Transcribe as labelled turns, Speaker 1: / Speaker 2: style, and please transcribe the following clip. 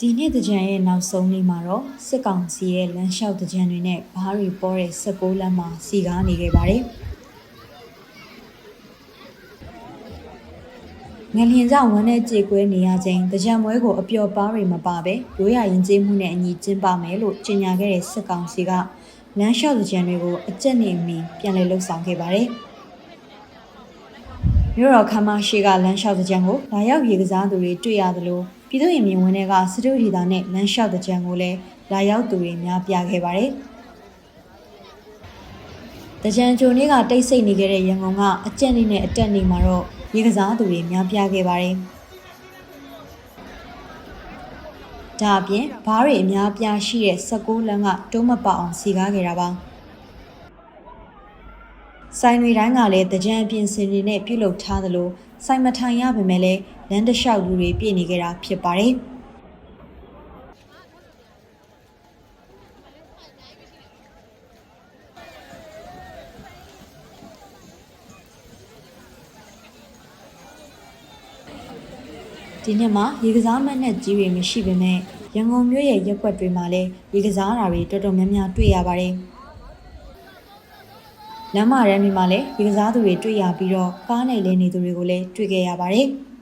Speaker 1: ဒီနေ့တကြံရဲ့နောက်ဆုံးနေ့မှာတော့စစ်ကောင်စီရဲ့လမ်းလျှောက်တကြံတွေနဲ့ဘားတွေပေါ်တဲ့16လမ်းမှာစီကားနေခဲ့ပါတယ်။ငလျင်ကြောင့်ဝမ်းနဲ့ကြေကွဲနေရခြင်းတကြံပွဲကိုအပျော်ပါးတွေမပါပဲရိုးရရင်ကျေးမှုနဲ့အညီကျင်းပမယ်လို့ကြေညာခဲ့တဲ့စစ်ကောင်စီကလမ်းလျှောက်တကြံတွေကိုအကြက်နေမီပြန်လည်လှုပ်ဆောင်ခဲ့ပါတယ်။ မြို့တော်ခမ်းမရှိကလမ်းလျှောက်တကြံကိုလာရောက်ရေကစားသူတွေတွေ့ရသလိုပြည်သူ့ရင်မြင်ဝင်တွေကစတုဒီတာနဲ့လမ်းလျှောက်တကြံကိုလည်းလာရောက်သူတွေများပြားခဲ့ပါတယ်။တကြံကြိုနေ့ကတိတ်ဆိတ်နေခဲ့တဲ့ရန်ကုန်ကအကြက်နေနဲ့အတက်နေမှာတော့ရေကစားသူတွေများပြားခဲ့ပါတယ်။ဒါအပြင်ဘားတွေအများပြားရှိတဲ့16လမ်းကတုံးမပအောင်စီကားခဲ့တာပါ။ ဆိုင်တွေတိုင်းကလည်းတကြံအပြင်စင်တွေနဲ့ပြုလုပ်ထားသလိုဆိုင်မထိုင်ရပါမယ်လဲလမ်းတစ်လျှောက်လူတွေပြည့်နေကြတာဖြစ်ပါတယ်။ဒီနှစ်မှာရေကစားမတ်နဲ့ကြီးတွေမရှိပေမဲ့ရန်ကုန်မြို့ရဲ့ရက်ွက်တွေမှာလည်းရေကစားတာတွေတော်တော်များများတွေ့ရပါတယ်။ လမ်းမရမ်းတွေမှာလည်းရေကစားသူတွေတွေ့ရပြီးတော့ကားနဲ့လဲနေသူတွေကိုလည်းတွေ့ခဲ့ရပါတယ်။